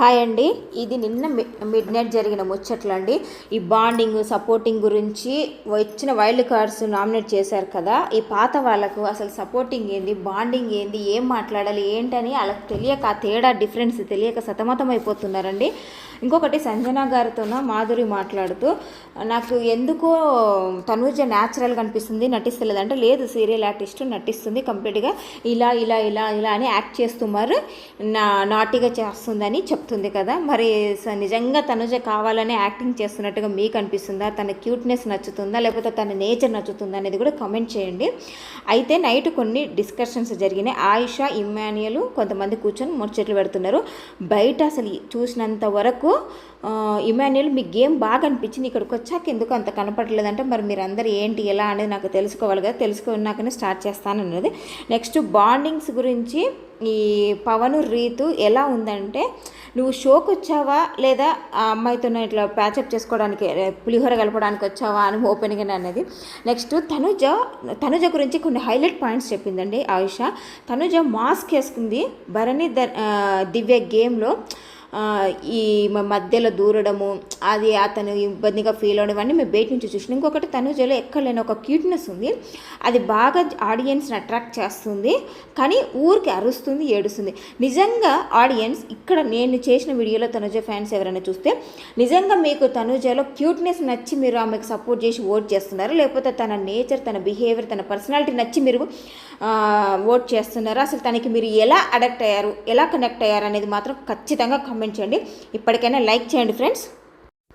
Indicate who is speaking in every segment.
Speaker 1: Hi అండి. ఇది నిన్న మిడ్ నైట్ జరిగిన ముచ్చట్లు అండి ఈ బాండింగ్ సపోర్టింగ్ గురించి వచ్చిన వైల్డ్ కార్డ్స్ నామినేట్ చేశారు కదా. ఈ పాత వాళ్ళకు అసలు సపోర్టింగ్ ఏంది బాండింగ్ ఏంది ఏం మాట్లాడాలి ఏంటని వాళ్ళకి తెలియక ఆ తేడా డిఫరెన్స్ తెలియక సతమతం అయిపోతున్నారండి ఇంకొకటి సంజన గారితో మాధురి మాట్లాడుతూ నాకు ఎందుకో తనుజ న్యాచురల్గా అనిపిస్తుంది నటిస్తలేదు అంటే లేదు సీరియల్ ఆర్టిస్ట్ నటిస్తుంది కంప్లీట్గా ఇలా ఇలా ఇలా ఇలా అని యాక్ట్ చేస్తున్నారు నా నాటిగా చేస్తుందని చెప్తుంది కదా? మరి స- నిజంగా తనుజ కావాలని యాక్టింగ్ చేస్తున్నట్టుగా మీకు అనిపిస్తుందా? తన క్యూట్నెస్ నచ్చుతుందా? లేకపోతే తన నేచర్ నచ్చుతుందా అనేది కూడా కమెంట్ చేయండి. అయితే నైట్ కొన్ని డిస్కషన్స్ జరిగినాయి. ఆయిషా ఇమ్మాన్యుయల్ కొంతమంది కూర్చొని ముచ్చట్లు పెడుతున్నారు. బయట అసలు చూసినంత వరకు ఇమాన్యుయల్ మీ గేమ్ బాగా అనిపించింది. ఇక్కడికి వచ్చాక ఎందుకు అంత కనపడలేదంటే మరి మీరు అందరు ఏంటి ఎలా అనేది నాకు తెలుసుకోవాలి కదా తెలుసుకున్నాకనే స్టార్ట్ చేస్తాను అన్నది నెక్స్ట్ బాండింగ్స్ గురించి ఈ పవన్ రీతు ఎలా ఉందంటే నువ్వు షోకి వచ్చావా? లేదా ఆ అమ్మాయితో ఇట్లా ప్యాచప్ చేసుకోవడానికి పులిహోర కలపడానికి వచ్చావా అని ఓపెనింగ్గా అన్నది నెక్స్ట్ తనుజ తనుజ గురించి కొన్ని హైలైట్ పాయింట్స్ చెప్పిందండి ఆయుష. తనుజ మాస్క్ వేసుకుంది. భరణి ద- దివ్య గేమ్లో ఈ మధ్యలో దూరడము అది అతను ఇబ్బందిగా ఫీల్ అవడం మేము బయట నుంచి చూసిన. ఇంకొకటి తనుజలో ఎక్కడలేని ఒక క్యూట్నెస్ ఉంది. అది బాగా ఆడియన్స్ని అట్రాక్ట్ చేస్తుంది. కానీ ఊరికి అరుస్తుంది ఏడుస్తుంది. నిజంగా ఆడియన్స్ ఇక్కడ నేను చేసిన వీడియోలో తనుజ ఫ్యాన్స్ ఎవరైనా చూస్తే నిజంగా మీకు తనుజలో క్యూట్నెస్ నచ్చి మీరు ఆమెకు సపోర్ట్ చేసి ఓట్ చేస్తున్నారు? లేకపోతే తన నేచర్ తన బిహేవియర్ తన పర్సనాలిటీ నచ్చి మీరు ఓట్ చేస్తున్నారు? అసలు తనకి మీరు ఎలా అడక్ట్ అయ్యారు? ఎలా కనెక్ట్ అయ్యారు అనేది మాత్రం ఖచ్చితంగా కామెంట్ చేయండి. ఇప్పటికైనా లైక్ చేయండి ఫ్రెండ్స్.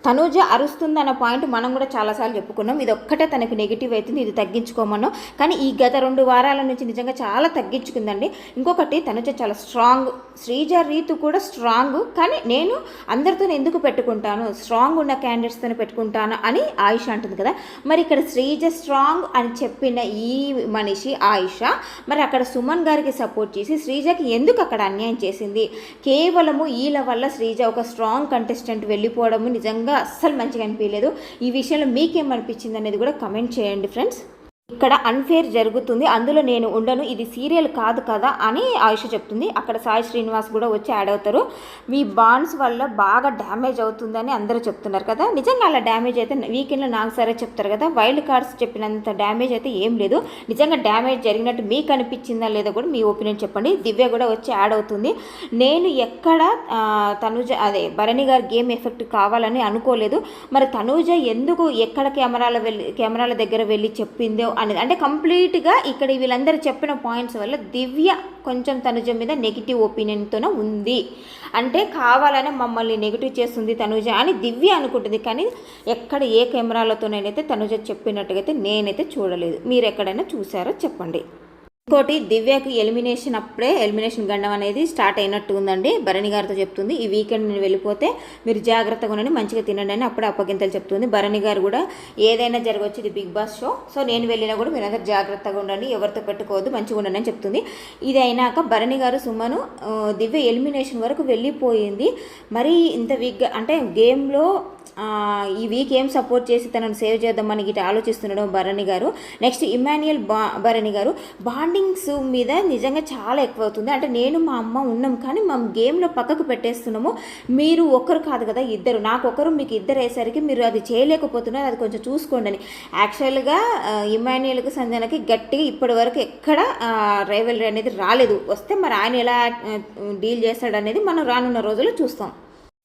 Speaker 1: తనూజ అరుస్తుందన్న పాయింట్ మనం కూడా చాలాసార్లు చెప్పుకున్నాం. ఇది ఒక్కటే తనకు నెగిటివ్ అవుతుంది ఇది తగ్గించుకోమన్నాం. కానీ ఈ గత రెండు వారాల నుంచి నిజంగా చాలా తగ్గించుకుందండి. ఇంకొకటి తనుజ చాలా స్ట్రాంగ్ శ్రీజ రీతు కూడా స్ట్రాంగ్ కానీ నేను అందరితో ఎందుకు పెట్టుకుంటాను? స్ట్రాంగ్ ఉన్న క్యాండిడేట్స్తో పెట్టుకుంటాను అని ఆయుష అంటుంది కదా. మరి ఇక్కడ శ్రీజ స్ట్రాంగ్ అని చెప్పిన ఈ మనిషి ఆయుష మరి అక్కడ సుమన్ గారికి సపోర్ట్ చేసి శ్రీజకి ఎందుకు అక్కడ అన్యాయం చేసింది? కేవలము ఈల వల్ల శ్రీజ ఒక స్ట్రాంగ్ కంటెస్టెంట్ వెళ్ళిపోవడము నిజంగా అస్సలు మంచిగా అనిపించలేదు. ఈ విషయంలో మీకేమనిపించింది అనేది కూడా కమెంట్ చేయండి ఫ్రెండ్స్ ఇక్కడ అన్ఫేర్ జరుగుతుంది. అందులో నేను ఉండను. ఇది సీరియల్ కాదు కదా అని ఆయుష చెప్తుంది. అక్కడ సాయి శ్రీనివాస్ కూడా వచ్చి యాడ్ అవుతారు. మీ బాండ్స్ వల్ల బాగా డ్యామేజ్ అవుతుందని అందరూ చెప్తున్నారు కదా. నిజంగా అలా డ్యామేజ్ అయితే వీకెండ్లో నాకు సరే చెప్తారు కదా. వైల్డ్ కార్డ్స్ చెప్పినంత డ్యామేజ్ అయితే ఏం లేదు. నిజంగా డ్యామేజ్ జరిగినట్టు మీకు అనిపించిందా లేదా కూడా మీ ఒపీనియన్ చెప్పండి. దివ్య కూడా వచ్చి యాడ్ అవుతుంది. నేను ఎక్కడ తనుజ అదే భరణి గారి గేమ్ ఎఫెక్ట్ కావాలని అనుకోలేదు. మరి తనుజ ఎందుకు ఎక్కడ కెమెరాల వెళ్ళి కెమెరాల దగ్గర వెళ్ళి చెప్పిందో అనేది. అంటే కంప్లీట్గా ఇక్కడ వీళ్ళందరూ చెప్పిన పాయింట్స్ వల్ల దివ్య కొంచెం తనుజ మీద నెగిటివ్ ఒపీనియన్తోనే ఉంది. అంటే కావాలనే మమ్మల్ని నెగిటివ్ చేస్తుంది తనుజ అని దివ్య అనుకుంటుంది. కానీ ఎక్కడ ఏ కెమెరాలతోనైతే తనుజ చెప్పినట్టుగా అయితే నేనైతే చూడలేదు. మీరు ఎక్కడైనా చూసారో? చెప్పండి. ఇంకోటి దివ్యకి ఎలిమినేషన్ అప్పుడే ఎలిమినేషన్ గండం అనేది స్టార్ట్ అయినట్టు ఉందండి. భరణి గారితో చెప్తుంది ఈ వీకెండ్ నేను వెళ్ళిపోతే మీరు జాగ్రత్తగా ఉండండి మంచిగా తినండి అని అప్పుడే అప్పగింతలు చెప్తుంది. భరణి గారు కూడా ఏదైనా జరగవచ్చు ఇది బిగ్ బాస్ షో సో నేను వెళ్ళినా కూడా మీరు అందరు జాగ్రత్తగా ఉండండి ఎవరితో పెట్టుకోవద్దు మంచిగా ఉండండి అని చెప్తుంది. ఇది అయినాక భరణి గారు సుమను దివ్య ఎలిమినేషన్ వరకు వెళ్ళిపోయింది. మరి ఇంత వీక్గా అంటే గేమ్లో ఈ వీక్ ఏం సపోర్ట్ చేసి తనను సేవ్ చేద్దామని గిట్ట ఆలోచిస్తున్నాడు భరణి గారు. నెక్స్ట్ ఇమాన్యుయల్ బా భరణి గారు బాండింగ్స్ మీద నిజంగా చాలా ఎక్కువ అవుతుంది అంటే నేను మా అమ్మ ఉన్నాం కానీ మా గేమ్లో పక్కకు పెట్టేస్తున్నాము. మీరు ఒక్కరు కాదు కదా ఇద్దరు. నాకు ఒకరు మీకు ఇద్దరు అయ్యేసరికి మీరు అది చేయలేకపోతున్నారు. అది కొంచెం చూసుకోండి అని. యాక్చువల్గా ఇమాన్యుయల్కి సంజనకి గట్టిగా ఇప్పటి వరకు ఎక్కడ రైవలరీ అనేది రాలేదు. వస్తే మరి ఆయన ఎలా డీల్ చేస్తాడనేది మనం రానున్న రోజుల్లో చూస్తాం.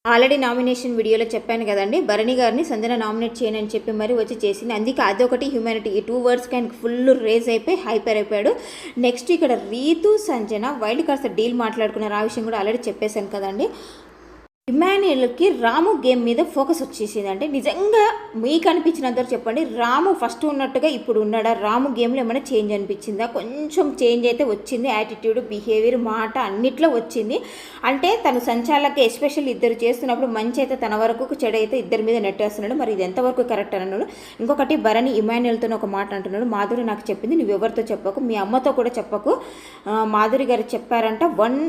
Speaker 1: ఆల్రెడీ నామినేషన్ వీడియోలో చెప్పాను కదండి. భరణి గారిని సంజన నామినేట్ చేయను అని చెప్పి మరి వచ్చి చేసింది. అందుకే అదొకటి హ్యూమానిటీ ఈ టూ వర్డ్స్కి ఆయనకి ఫుల్ రేజ్ అయిపోయి హైపర్ అయిపోయాడు. నెక్స్ట్ ఇక్కడ Ritu Sanjana wild cards deal మాట్లాడుకున్నారు. ఆ విషయం కూడా ఆల్రెడీ చెప్పేశాను కదండి. ఇమాన్యుయల్కి రాము గేమ్ మీద ఫోకస్ వచ్చేసింది. అంటే నిజంగా మీకు అనిపించినంత చెప్పండి రాము ఫస్ట్ ఉన్నట్టుగా ఇప్పుడు ఉన్నాడా? రాము గేమ్లో ఏమైనా చేంజ్ అనిపించిందా? కొంచెం చేంజ్ అయితే వచ్చింది. యాటిట్యూడ్ బిహేవియర్ మాట అన్నిట్లో వచ్చింది. అంటే తను సంచాలక ఎస్పెషల్ ఇద్దరు చేస్తున్నప్పుడు మంచి అయితే తన వరకు చెడు అయితే ఇద్దరి మీద నెట్టేస్తున్నాడు. మరి ఇది ఎంతవరకు కరెక్ట్ అన్నాడు? ఇంకొకటి భరణి ఇమాన్యుయల్తో ఒక మాట అంటున్నాడు. మాధురి నాకు చెప్పింది నువ్వు ఎవరితో చెప్పకు మీ అమ్మతో కూడా చెప్పకు. మాధురి గారు చెప్పారంట వన్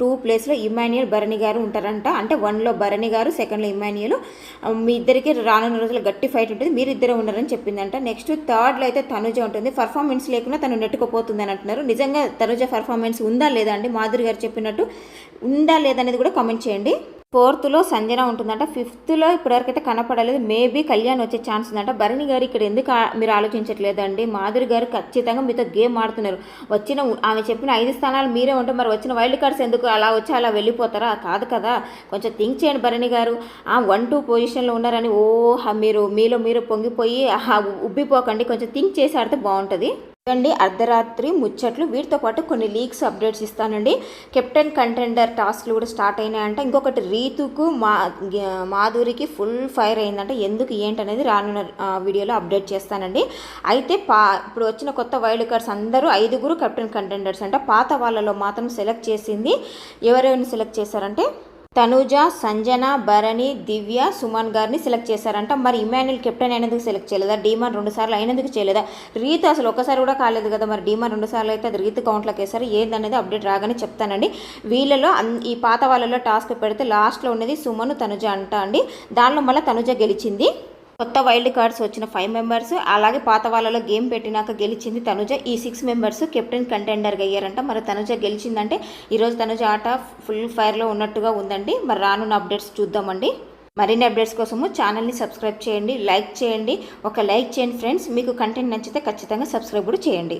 Speaker 1: టూ ప్లేస్లో ఇమాన్యుయల్ భరణి గారు ఉంటారంట. అంటే వన్లో భరణి గారు సెకండ్లో ఇమాన్యుయల్. మీ ఇద్దరికి రానున్న రోజుల్లో గట్టి ఫైట్ ఉంటుంది. మీరు ఇద్దరు ఉన్నారని చెప్పిందంట. నెక్స్ట్ థర్డ్లో అయితే తనుజ ఉంటుంది. పర్ఫార్మెన్స్ లేకుండా తను నెట్టుకుపోతుంది అని అంటున్నారు. నిజంగా తనుజ పర్ఫార్మెన్స్ ఉందా లేదా అండి? మాధురి గారు చెప్పినట్టు ఉందా లేదా అనేది కూడా కామెంట్ చేయండి. ఫోర్త్లో సంజన ఉంటుందంట. ఫిఫ్త్లో ఇప్పటివరకైతే కనపడలేదు. మేబీ కళ్యాణ్ వచ్చే ఛాన్స్ ఉందంట. భరణి గారు ఇక్కడ ఎందుకు మీరు ఆలోచించట్లేదండి? మాధురి గారు ఖచ్చితంగా మీతో గేమ్ ఆడుతున్నారు. వచ్చిన ఆమె చెప్పిన ఐదు స్థానాలు మీరే ఉంటే మరి వచ్చిన వైల్డ్ కార్డ్స్ ఎందుకు అలా వచ్చి అలా వెళ్ళిపోతారా? కాదు కదా. కొంచెం థింక్ చేయండి భరణి గారు. ఆ వన్ టూ పొజిషన్లో ఉన్నారని ఓ మీరు మీలో మీరు పొంగిపోయి ఉబ్బిపోకండి. కొంచెం థింక్ చేసి ఆడితే బాగుంటుంది. అండి అర్ధరాత్రి ముచ్చట్లు. వీటితో పాటు కొన్ని లీక్స్ అప్డేట్స్ ఇస్తానండి. కెప్టెన్ కంటెండర్ టాస్క్లు కూడా స్టార్ట్ అయినాయంట. ఇంకొకటి రీతుకు మా మాధురికి ఫుల్ ఫైర్ అయిందంట. ఎందుకు ఏంటనేది రానున్న వీడియోలో అప్డేట్ చేస్తానండి. అయితే పా ఇప్పుడు వచ్చిన కొత్త వైల్డ్ కార్డ్స్ అందరూ ఐదుగురు కెప్టెన్ కంటెండర్స్ అంట. పాత వాళ్ళలో మాత్రం సెలెక్ట్ చేసింది ఎవరెవరిని సెలెక్ట్ చేశారంటే తనుజ సంజన భరణి దివ్య సుమన్ గారిని సెలెక్ట్ చేశారంట. మరి ఇమాన్యుల్ కెప్టెన్ అయినందుకు సెలెక్ట్ చేయలేదా? డీమాన్ రెండు సార్లు అయినందుకు చేయలేదా? రీత్ అసలు ఒకసారి కూడా కాలేదు కదా మరి. డీమాన్ రెండు సార్లు అయితే అది రీత్ కౌంట్లోకి వేసారు ఏదనేది అప్డేట్ రాగానే చెప్తానండి. వీళ్ళలో ఈ పాత వాళ్ళలో టాస్క్ పెడితే లాస్ట్లో ఉన్నది సుమన్ తనుజ అంట అండి. దానిలో మళ్ళీ తనుజ గెలిచింది. కొత్త వైల్డ్ కార్డ్స్ వచ్చిన ఫైవ్ మెంబర్స్ అలాగే పాత వాళ్ళలో గేమ్ పెట్టినాక గెలిచింది తనుజ. ఈ సిక్స్ మెంబర్స్ కెప్టెన్ కంటెండర్గా అయ్యారంట. మరి తనుజ గెలిచిందంటే ఈరోజు తనుజ ఆట ఫుల్ ఫైర్లో ఉన్నట్టుగా ఉందండి. మరి రానున్న అప్డేట్స్ చూద్దామండి. మరిన్ని అప్డేట్స్ కోసము ఛానల్ని సబ్స్క్రైబ్ చేయండి లైక్ చేయండి. ఒక లైక్ చేయండి ఫ్రెండ్స్. మీకు కంటెంట్ నచ్చితే ఖచ్చితంగా సబ్స్క్రైబ్ కూడా చేయండి.